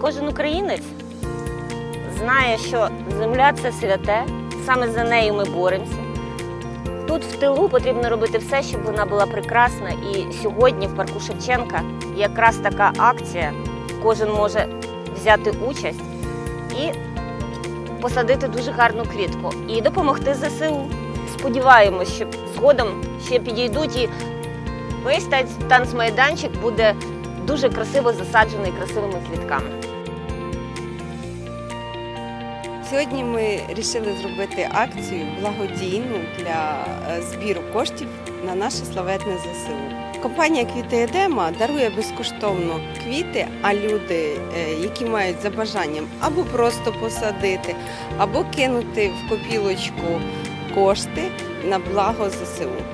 Кожен українець знає, що земля це святе, саме за нею ми боремося. Тут в тилу потрібно робити все, щоб вона була прекрасна. І сьогодні в парку Шевченка якраз така акція. Кожен може взяти участь і посадити дуже гарну квітку і допомогти ЗСУ. Сподіваємось, що згодом ще підійдуть і весь танцмайданчик буде дуже красиво засаджений красивими квітками. Сьогодні ми вирішили зробити акцію благодійну для е, збіру коштів на наше славетне ЗСУ. Компанія Квіти Едема дарує безкоштовно квіти, а люди, е, які мають за бажанням або просто посадити, або кинути в копілочку кошти на благо ЗСУ.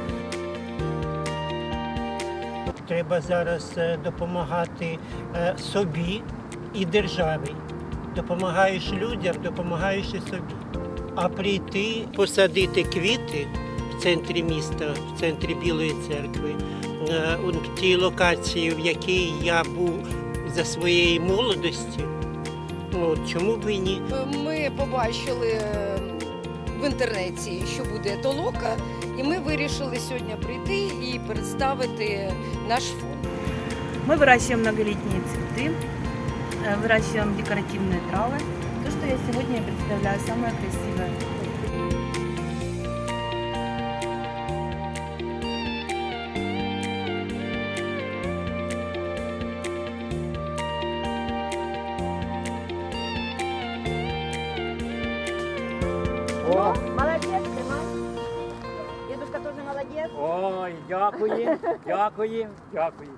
Треба зараз е, допомагати е, собі і державі. Допомагаєш людям, допомагаєш і собі. А прийти, посадити квіти в центрі міста, в центрі Білої церкви, е, в тій локації, в якій я був за своєї молодості. От, чому б і ні? Ми побачили е, в інтернеті, що буде толока, і ми вирішили сьогодні прийти і представити наш фонд. Мы выращиваем многолетние цветы, э, выращиваем декоративные травы. То, что я сегодня представляю, самое красивое. О, Молодець, тримай. Дідусь теж молодець. Ой, дякую, дякую, дякую.